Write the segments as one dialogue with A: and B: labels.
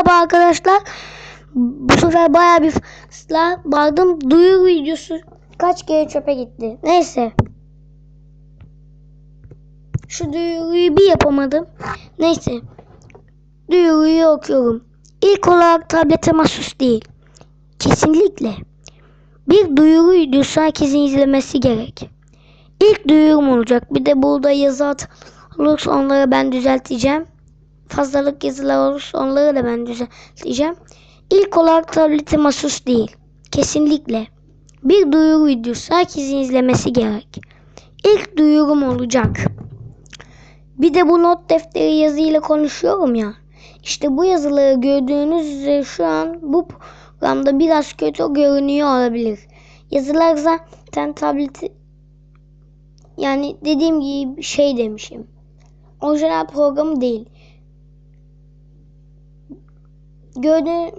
A: Merhaba arkadaşlar. Bu sefer baya bir ıslah vardım. Duyuru videosu kaç kere çöpe gitti. Neyse. Şu duyuruyu bir yapamadım. Neyse. Duyuruyu okuyorum. İlk olarak tablete mahsus değil. Kesinlikle. Bir duyuru videosu herkesin izlemesi gerek. İlk duyurum olacak. Bir de burada yazı at olursa onları ben düzelteceğim. Fazlalık yazılar olursa onları da ben düzelteceğim. İlk olarak tablete mahsus değil. Kesinlikle. Bir duyuru videosu herkesin izlemesi gerek. İlk duyurum olacak. Bir de bu not defteri yazıyla konuşuyorum ya. İşte bu yazıları gördüğünüz üzere şu an bu programda biraz kötü görünüyor olabilir. Yazılar zaten tableti yani dediğim gibi şey demişim. Orijinal programı değil. Gördüğün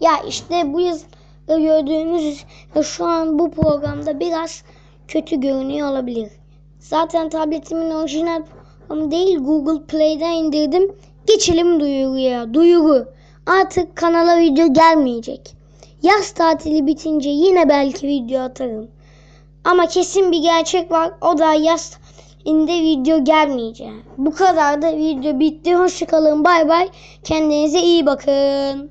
A: ya işte bu yazıları gördüğünüz üzere şu an bu programda biraz kötü görünüyor olabilir. Zaten tabletimin orijinal programı değil Google Play'den indirdim. Geçelim duyuruya. Duyuru. Artık kanala video gelmeyecek. Yaz tatili bitince yine belki video atarım. Ama kesin bir gerçek var. O da yaz tatilinde video gelmeyecek. Bu kadar da video bitti. Hoşçakalın. Bay bay. Kendinize iyi bakın.